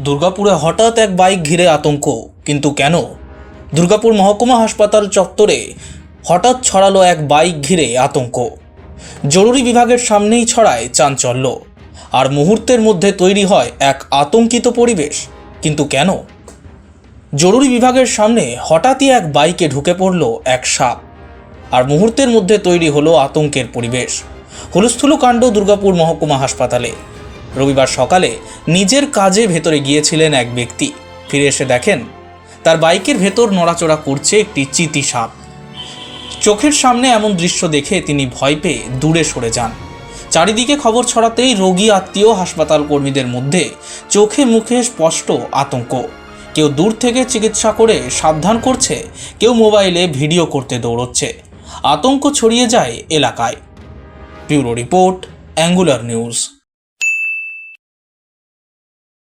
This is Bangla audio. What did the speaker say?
দুর্গাপুরে হঠাৎ এক বাইক ঘিরে আতঙ্ক। কিন্তু কেন? দুর্গাপুর মহকুমা হাসপাতাল চত্বরে হঠাৎ ছড়ালো এক বাইক ঘিরে আতঙ্ক। জরুরি বিভাগের সামনেই ছড়ায় চাঞ্চল্য। আর মুহূর্তের মধ্যে তৈরি হয় এক আতঙ্কিত পরিবেশ। কিন্তু কেন? জরুরি বিভাগের সামনে হঠাৎই এক বাইকে ঢুকে পড়ল এক সাপ। আর মুহূর্তের মধ্যে তৈরি হলো আতঙ্কের পরিবেশ। হুলস্থুলু কাণ্ড দুর্গাপুর মহকুমা হাসপাতালে। রবিবার সকালে নিজের কাজে ভেতরে গিয়েছিলেন এক ব্যক্তি। ফিরে এসে দেখেন, তার বাইকের ভেতর নড়াচড়া করছে একটি চিতি সাপ। চোখের সামনে এমন দৃশ্য দেখে তিনি ভয় পেয়ে দূরে সরে যান। চারিদিকে খবর ছড়াতেই রোগী, আত্মীয়, হাসপাতাল কর্মীদের মধ্যে চোখে মুখে স্পষ্ট আতঙ্ক। কেউ দূর থেকে চিকিৎসা করে সাবধান করছে, কেউ মোবাইলে ভিডিও করতে দৌড়চ্ছে। আতঙ্ক ছড়িয়ে যায় এলাকায়। ব্যুরো রিপোর্ট, অ্যাঙ্গুলার নিউজ।